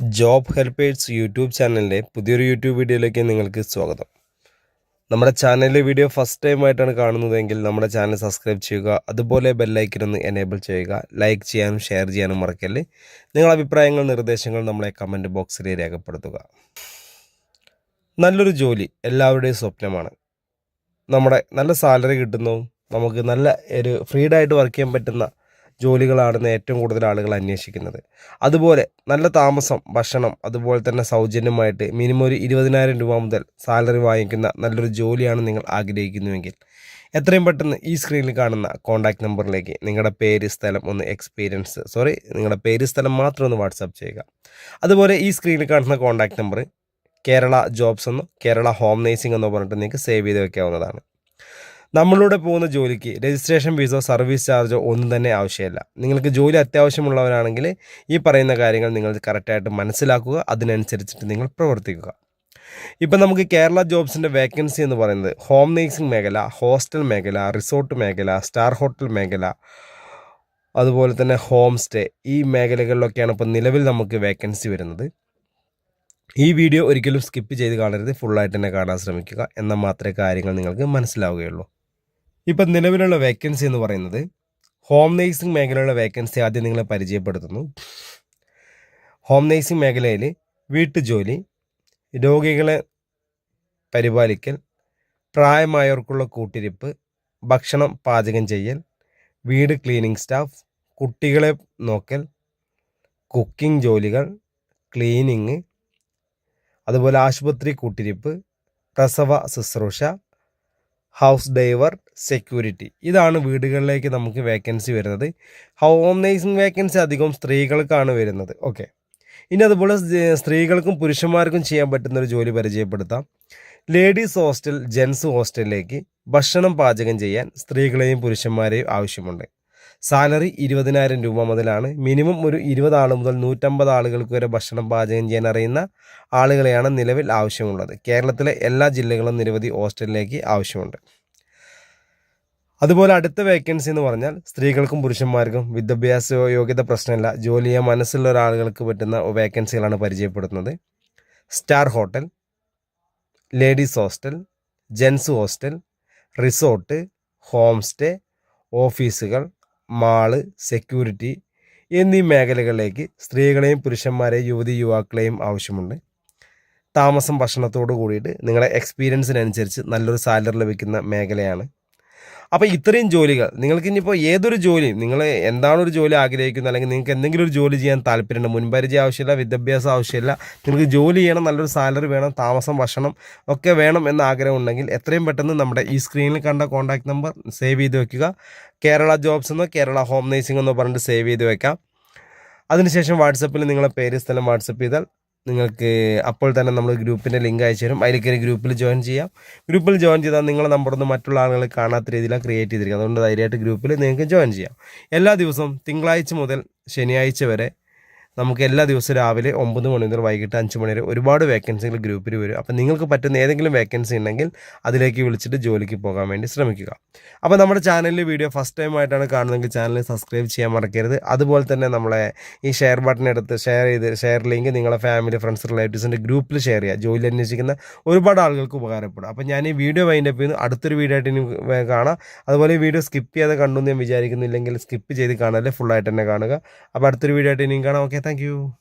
Job helpers YouTube ചാനലിന്റെ പുതിയൊരു YouTube വീഡിയോയിലേക്ക് നിങ്ങൾക്ക് സ്വാഗതം. നമ്മുടെ ചാനലിലെ വീഡിയോ ഫസ്റ്റ് ടൈം ആയിട്ടാണ് കാണുന്നതെങ്കിൽ നമ്മുടെ ചാനൽ സബ്സ്ക്രൈബ് ചെയ്യുക അതുപോലെ ബെല്ലൈക്കൻ ഒന്ന് എനേബിൾ ചെയ്യുക ലൈക്ക് ചെയ്യാനും ഷെയർ ചെയ്യാനും മറക്കല്ലേ? നിങ്ങളുടെ അഭിപ്രായങ്ങൾ നിർദ്ദേശങ്ങൾ നമ്മളെ കമന്റ് ബോക്സിൽ രേഖപ്പെടുത്തുക. നല്ലൊരു ജോലി എല്ലാവരുടെയും സ്വപ്നമാണ്. നമ്മുടെ നല്ല സാലറി കിട്ടുന്നു നമുക്ക് നല്ല ഒരു ഫ്രീഡായിട്ട് വർക്ക് ചെയ്യാൻ പറ്റുന്ന ജോലികളാണെന്ന് ഏറ്റവും കൂടുതൽ ആളുകൾ അന്വേഷിക്കുന്നത്. അതുപോലെ നല്ല താമസം ഭക്ഷണം അതുപോലെ തന്നെ സൗജന്യമായിട്ട് മിനിമം ഒരു ഇരുപതിനായിരം രൂപ മുതൽ സാലറി വാങ്ങിക്കുന്ന നല്ലൊരു ജോലിയാണ് നിങ്ങൾ ആഗ്രഹിക്കുന്നുവെങ്കിൽ. എത്രയും പെട്ടെന്ന് ഈ സ്ക്രീനിൽ കാണുന്ന കോൺടാക്ട് നമ്പറിലേക്ക് നിങ്ങളുടെ പേര് സ്ഥലം ഒന്ന് എക്സ്പീരിയൻസ് സോറി നിങ്ങളുടെ പേര് സ്ഥലം മാത്രം ഒന്ന് വാട്സാപ്പ് ചെയ്യുക. അതുപോലെ ഈ സ്ക്രീനിൽ കാണുന്ന കോൺടാക്ട് നമ്പർ കേരള ജോബ്സ് എന്നോ കേരള ഹോം നേഴ്സിംഗ് എന്നോ പറഞ്ഞിട്ട് നിങ്ങൾക്ക് സേവ് ചെയ്ത് വെക്കാവുന്നതാണ്. നമ്മളിലൂടെ പോകുന്ന ജോലിക്ക് രജിസ്ട്രേഷൻ ഫീസോ സർവീസ് ചാർജോ ഒന്നും തന്നെ ആവശ്യമില്ല. നിങ്ങൾക്ക് ജോലി അത്യാവശ്യമുള്ളവരാണെങ്കിൽ ഈ പറയുന്ന കാര്യങ്ങൾ നിങ്ങൾ കറക്റ്റായിട്ട് മനസ്സിലാക്കുക. അതിനനുസരിച്ചിട്ട് നിങ്ങൾ പ്രവർത്തിക്കുക. ഇപ്പം നമുക്ക് കേരള ജോബ്സിന്റെ വേക്കൻസി എന്ന് പറയുന്നത് ഹോം നേഴ്സിംഗ് മേഖല ഹോസ്റ്റൽ മേഖല റിസോർട്ട് മേഖല സ്റ്റാർ ഹോട്ടൽ മേഖല അതുപോലെ തന്നെ ഹോം സ്റ്റേ ഈ മേഖലകളിലൊക്കെയാണ് ഇപ്പോൾ നിലവിൽ നമുക്ക് വേക്കൻസി വരുന്നത്. ഈ വീഡിയോ ഒരിക്കലും സ്കിപ്പ് ചെയ്ത് കാണരുത്. ഫുള്ളായിട്ട് തന്നെ കാണാൻ ശ്രമിക്കുക. എന്നാൽ മാത്രമേ കാര്യങ്ങൾ നിങ്ങൾക്ക് മനസ്സിലാവുകയുള്ളൂ. ഇപ്പം നിലവിലുള്ള വേക്കൻസി എന്ന് പറയുന്നത് ഹോം നേഴ്സിംഗ് മേഖലയിലുള്ള വേക്കൻസി ആദ്യം നിങ്ങളെ പരിചയപ്പെടുത്തുന്നു. ഹോം നേഴ്സിംഗ് മേഖലയിൽ വീട്ടുജോലി രോഗികളെ പരിപാലിക്കൽ പ്രായമായവർക്കുള്ള കൂട്ടിരിപ്പ് ഭക്ഷണം പാചകം ചെയ്യൽ വീട് ക്ലീനിങ് സ്റ്റാഫ് കുട്ടികളെ നോക്കൽ കുക്കിംഗ് ജോലികൾ ക്ലീനിങ് അതുപോലെ ആശുപത്രി കൂട്ടിരിപ്പ് പ്രസവ ശുശ്രൂഷ ഹൗസ് ഡൈവർ സെക്യൂരിറ്റി. ഇതാണ് വീടുകളിലേക്ക് നമുക്ക് വേക്കൻസി വരുന്നത്. ഹോം നേഴ്സിംഗ് വേക്കൻസി അധികം സ്ത്രീകൾക്കാണ് വരുന്നത്. ഓക്കെ. ഇനി അതുപോലെ സ്ത്രീകൾക്കും പുരുഷന്മാർക്കും ചെയ്യാൻ പറ്റുന്ന ഒരു ജോലി പരിചയപ്പെടുത്താം. ലേഡീസ് ഹോസ്റ്റൽ ജെൻസ് ഹോസ്റ്റലിലേക്ക് ഭക്ഷണം പാചകം ചെയ്യാൻ സ്ത്രീകളെയും പുരുഷന്മാരെയും ആവശ്യമുണ്ട്. സാലറി ഇരുപതിനായിരം രൂപ മുതലാണ്. മിനിമം ഒരു ഇരുപത് ആൾ മുതൽ നൂറ്റമ്പത് ആളുകൾക്ക് വരെ ഭക്ഷണം പാചകം ചെയ്യാൻ അറിയുന്ന ആളുകളെയാണ് നിലവിൽ ആവശ്യമുള്ളത്. കേരളത്തിലെ എല്ലാ ജില്ലകളും നിരവധി ഹോസ്റ്റലിലേക്ക് ആവശ്യമുണ്ട്. അതുപോലെ അടുത്ത വേക്കൻസി എന്ന് പറഞ്ഞാൽ സ്ത്രീകൾക്കും പുരുഷന്മാർക്കും വിദ്യാഭ്യാസ യോഗ്യത പ്രശ്നമില്ല. ജോലി ചെയ്യാൻ മനസ്സുള്ള ഒരാളുകൾക്ക് പറ്റുന്ന വേക്കൻസികളാണ് പരിചയപ്പെടുത്തുന്നത്. Star hotel ladies hostel gents hostel resort home stay ഓഫീസുകൾ മാൾ സെക്യൂരിറ്റി എന്നീ മേഖലകളിലേക്ക് സ്ത്രീകളെയും പുരുഷന്മാരെയും യുവതി യുവാക്കളെയും ആവശ്യമുണ്ട്. താമസം ഭക്ഷണത്തോട് കൂടിയിട്ട് നിങ്ങളുടെ എക്സ്പീരിയൻസിനനുസരിച്ച് നല്ലൊരു സാലറി ലഭിക്കുന്ന മേഖലയാണ്. അപ്പോൾ ഇത്രയും ജോലികൾ നിങ്ങൾക്ക് ഇനിയിപ്പോൾ ഏതൊരു ജോലി നിങ്ങൾ എന്താണ് ഒരു ജോലി ആഗ്രഹിക്കുന്നത് അല്ലെങ്കിൽ നിങ്ങൾക്ക് എന്തെങ്കിലും ഒരു ജോലി ചെയ്യാൻ താല്പര്യമുണ്ട്? മുൻപരിചയം ആവശ്യമില്ല വിദ്യാഭ്യാസം ആവശ്യമില്ല നിങ്ങൾക്ക് ജോലി ചെയ്യണം നല്ലൊരു സാലറി വേണം താമസം ഭക്ഷണം ഒക്കെ വേണം എന്ന ആഗ്രഹം ഉണ്ടെങ്കിൽ എത്രയും പെട്ടെന്ന് നമ്മുടെ ഈ സ്ക്രീനിൽ കണ്ട കോൺടാക്ട് നമ്പർ സേവ് ചെയ്ത് വെക്കുക. കേരള ജോബ്സ് എന്നോ കേരള ഹോം നേഴ്സിംഗ് എന്നോ പറഞ്ഞിട്ട് സേവ് ചെയ്ത് വെക്കാം. അതിനുശേഷം വാട്സപ്പിൽ നിങ്ങളെ പേര് സ്ഥലം വാട്സപ്പ് ചെയ്താൽ നിങ്ങൾക്ക് അപ്പോൾ തന്നെ നമ്മൾ ഗ്രൂപ്പിന്റെ ലിങ്ക് അയച്ചു തരും. അതിൽ കയറി ഗ്രൂപ്പിൽ ജോയിൻ ചെയ്യാം. ഗ്രൂപ്പിൽ ജോയിൻ ചെയ്താൽ നിങ്ങളെ നമ്പറൊന്നും മറ്റുള്ള ആളുകൾ കാണാത്ത രീതിയിലാണ് ക്രിയേറ്റ് ചെയ്തിരിക്കുന്നത്. അതുകൊണ്ട് ധൈര്യമായിട്ട് ഗ്രൂപ്പിൽ നിങ്ങൾക്ക് ജോയിൻ ചെയ്യാം. എല്ലാ ദിവസവും തിങ്കളാഴ്ച മുതൽ ശനിയാഴ്ച വരെ നമുക്ക് എല്ലാ ദിവസവും രാവിലെ ഒമ്പത് മണി മുതൽ വൈകിട്ട് അഞ്ച് മണി വരെ ഒരുപാട് വേക്കൻസികൾ ഗ്രൂപ്പിൽ വരും. അപ്പോൾ നിങ്ങൾക്ക് പറ്റുന്ന ഏതെങ്കിലും വേക്കൻസി ഉണ്ടെങ്കിൽ അതിലേക്ക് വിളിച്ചിട്ട് ജോലിക്ക് പോകാൻ വേണ്ടി ശ്രമിക്കുക. അപ്പോൾ നമ്മുടെ ചാനലിൽ വീഡിയോ ഫസ്റ്റ് ടൈം ആയിട്ടാണ് കാണുന്നതെങ്കിൽ ചാനൽ സബ്സ്ക്രൈബ് ചെയ്യാൻ മറക്കരുത്. അതുപോലെ തന്നെ നമ്മളെ ഈ ഷെയർ ബട്ടൺ എടുത്ത് ഷെയർ ചെയ്ത് ഷെയർ ലിങ്ക് നിങ്ങളെ ഫാമിലി ഫ്രണ്ട്സ് റിലേറ്റീവ്സിന്റെ ഗ്രൂപ്പിൽ ഷെയർ ചെയ്യുക. ജോലി അന്വേഷിക്കുന്ന ഒരുപാട് ആളുകൾക്ക് ഉപകാരപ്പെടും. അപ്പോൾ ഞാൻ ഈ വീഡിയോ വൈൻഡപ്പ് ചെയ്ത് അടുത്തൊരു വീഡിയോ ആയിട്ട് ഇനി കാണാം. അതുപോലെ ഈ വീഡിയോ സ്കിപ്പ് ചെയ്യാതെ കണ്ടു എന്ന് ഞാൻ വിചാരിക്കുന്നില്ലെങ്കിൽ സ്കിപ്പ് ചെയ്ത് കാണാല്ലേ ഫുള്ളായിട്ട് തന്നെ കാണുക. അപ്പോൾ അടുത്തൊരു വീഡിയോ ആയിട്ട് ഇനിയും കാണാം. Okay Thank you.